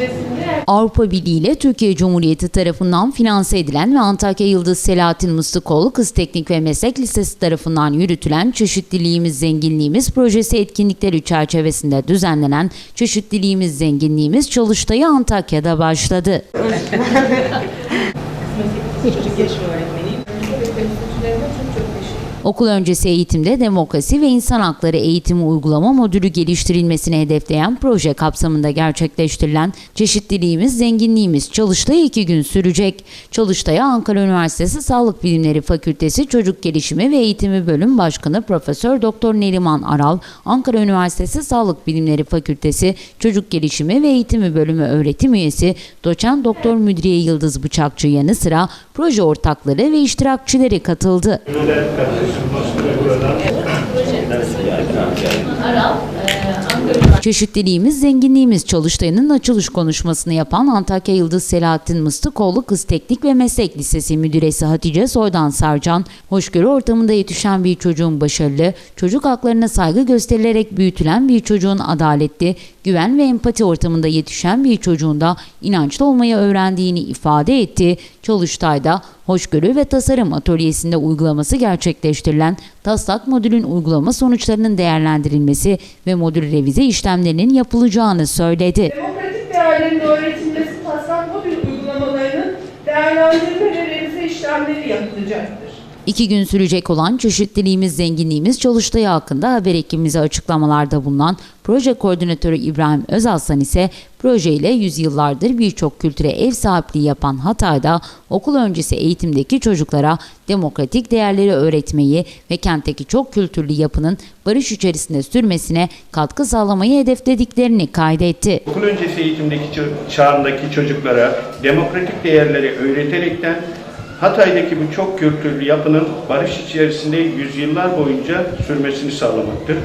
projesinde Avrupa Birliği ile Türkiye Cumhuriyeti tarafından finanse edilen ve Antakya Yıldız Selahattin Mıstıkoğlu Kız Teknik ve Meslek Lisesi tarafından yürütülen Çeşitliliğimiz Zenginliğimiz projesi etkinlikleri çerçevesinde düzenlenen Çeşitliliğimiz Zenginliğimiz çalıştayı Antakya'da başladı. Gelişimi öğretmeniyim. çok çok Okul öncesi eğitimde demokrasi ve insan hakları eğitimi uygulama modülü geliştirilmesini hedefleyen proje kapsamında gerçekleştirilen Çeşitliliğimiz Zenginliğimiz çalıştayı iki gün sürecek. Çalıştaya Ankara Üniversitesi Sağlık Bilimleri Fakültesi Çocuk Gelişimi ve Eğitimi Bölüm Başkanı Profesör Doktor Neriman Aral, Ankara Üniversitesi Sağlık Bilimleri Fakültesi Çocuk Gelişimi ve Eğitimi Bölümü öğretim üyesi Doçent Doktor Müdriye Yıldız Bıçakçı yanı sıra proje ortakları ve iştirakçileri katıldı. Çeşitliliğimiz, zenginliğimiz çalıştayının açılış konuşmasını yapan Antakya Yıldız Selahattin Mıstıkoğlu Kız Teknik ve Meslek Lisesi Müdüresi Hatice Soydan Sarcan, hoşgörü ortamında yetişen bir çocuğun başarılı, çocuk haklarına saygı gösterilerek büyütülen bir çocuğun adaletli, güven ve empati ortamında yetişen bir çocuğun da inançlı olmayı öğrendiğini ifade etti. Çalıştay'da hoşgörü ve tasarım atölyesinde uygulaması gerçekleştirilen taslak modülün uygulama sonuçlarının değerlendirilmesi ve modül revize işlemlerinin yapılacağını söyledi. Demokratik değerlerin öğretilmesi taslak mobil uygulamalarının değerlendirme ve revize işlemleri yapılacaktır. İki gün sürecek olan çeşitliliğimiz, zenginliğimiz çalıştayı hakkında haber ekibimize açıklamalarda bulunan proje koordinatörü İbrahim Özalsan ise projeyle yüzyıllardır birçok kültüre ev sahipliği yapan Hatay'da okul öncesi eğitimdeki çocuklara demokratik değerleri öğretmeyi ve kentteki çok kültürlü yapının barış içerisinde sürmesine katkı sağlamayı hedeflediklerini kaydetti. Okul öncesi eğitimdeki çağındaki çocuklara demokratik değerleri öğreterekten Hatay'daki bu çok kültürlü yapının barış içerisinde yüzyıllar boyunca sürmesini sağlamaktır.